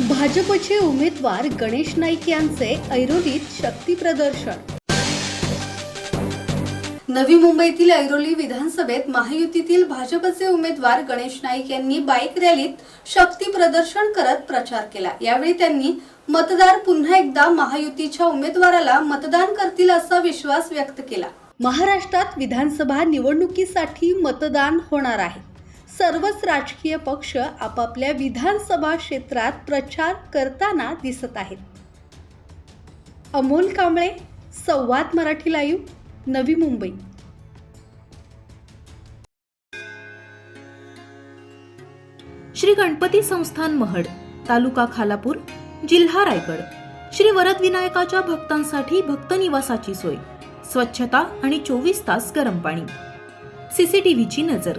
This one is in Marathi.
भाजपचे उमेदवार गणेश नाईक यांचे ऐरोलीत शक्ती प्रदर्शन. नवी मुंबईतील ऐरोली विधानसभेत महायुतीतील भाजपचे उमेदवार गणेश नाईक यांनी बाईक रॅलीत शक्ती प्रदर्शन करत प्रचार केला. यावेळी त्यांनी मतदार पुन्हा एकदा महायुतीच्या उमेदवाराला मतदान करतील असा विश्वास व्यक्त केला. महाराष्ट्रात विधानसभा निवडणुकीसाठी मतदान होणार आहे. सर्वच राजकीय पक्ष आपापल्या विधानसभा क्षेत्रात प्रचार करताना दिसत आहेत. अमोल कांबळे संवाद मराठी लाईव्ह नवी मुंबई. श्री गणपती संस्थान महड तालुका खालापूर जिल्हा रायगड. श्री वरद विनायकाच्या भक्तांसाठी भक्त निवासाची सोय. स्वच्छता आणि चोवीस तास गरम पाणी. सीसीटीव्हीची नजर.